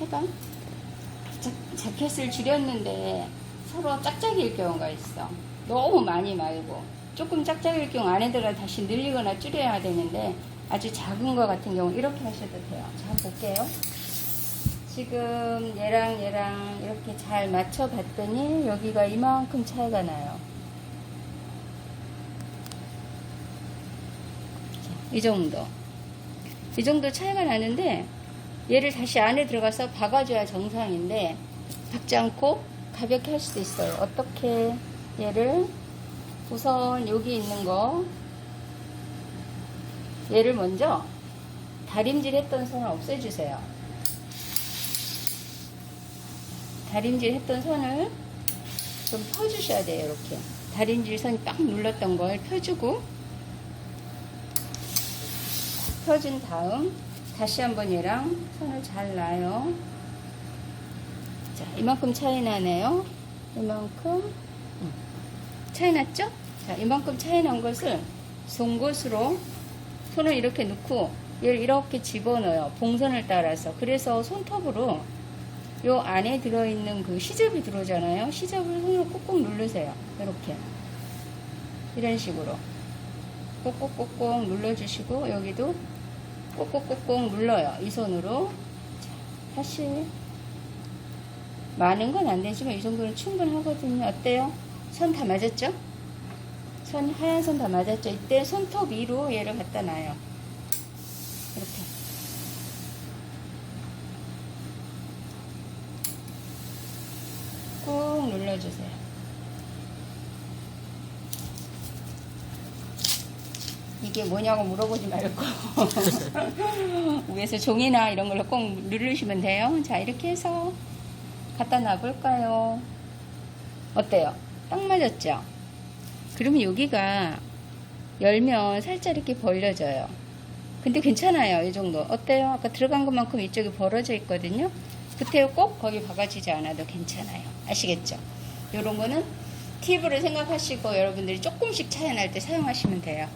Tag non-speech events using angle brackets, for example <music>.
해봐. 자, 자켓을 줄였는데 서로 짝짝이일 경우가 있어. 너무 많이 말고 조금 짝짝이일 경우 안에다가 다시 늘리거나 줄여야 되는데 아주 작은 거 같은 경우 이렇게 하셔도 돼요. 자, 볼게요. 지금 얘랑 얘랑 이렇게 잘 맞춰 봤더니 여기가 이만큼 차이가 나요. 자, 이 정도. 이 정도 차이가 나는데 얘를 다시 안에 들어가서 박아줘야 정상인데 박지 않고 가볍게 할 수도 있어요. 어떻게 얘를 우선 여기 있는 거 얘를 먼저 다림질 했던 선을 없애주세요. 다림질 했던 선을 좀 펴주셔야 돼요. 이렇게 다림질 선이 딱 눌렀던 걸 펴주고 펴준 다음 다시 한번 얘랑 선을 잘 놔요. 자, 이만큼 차이 나네요. 이만큼 음. 차이 났죠? 자, 이만큼 차이 난 것을 송곳으로 손을 이렇게 넣고 얘를 이렇게 집어넣어요. 봉선을 따라서. 그래서 손톱으로 요 안에 들어있는 그 시접이 들어오잖아요. 시접을 손으로 꾹꾹 누르세요. 이렇게. 이런 식으로. 꼭꼭꼭꼭 눌러주시고 여기도 꼭꼭꼭꼭 눌러요. 이 손으로. 자, 다시. 많은 건 안 되지만 이 정도는 충분하거든요. 어때요? 선 다 맞았죠? 선 하얀 선 다 맞았죠? 이때 손톱 위로 얘를 갖다 놔요. 이렇게. 꾹 눌러주세요. 이게 뭐냐고 물어보지 말고 <laughs> 위에서 종이나 이런 걸로 꼭 누르시면 돼요. 자 이렇게 해서 갖다 놔볼까요? 어때요? 딱 맞았죠? 그러면 여기가 열면 살짝 이렇게 벌려져요. 근데 괜찮아요. 이 정도. 어때요? 아까 들어간 것만큼 이쪽이 벌어져 있거든요. 그때 꼭 거기 박아지지 않아도 괜찮아요. 아시겠죠? 이런 거는 팁으로 생각하시고 여러분들이 조금씩 차이 날 때 사용하시면 돼요.